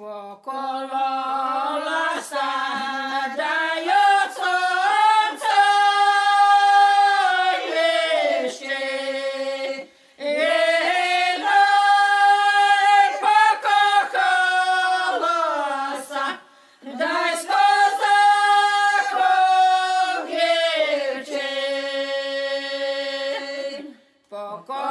Поколола садає сонце вище, Єдай покололося, дай з козаком дівчин. Поколола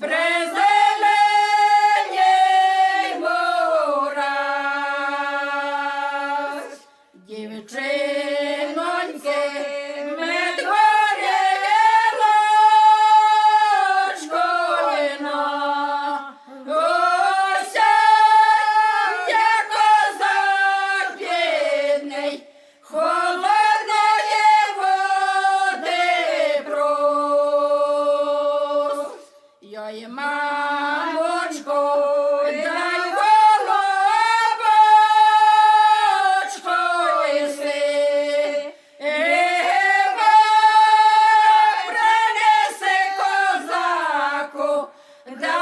Призеленій мурась, дівчиноньки, медгорєло школіна, Да.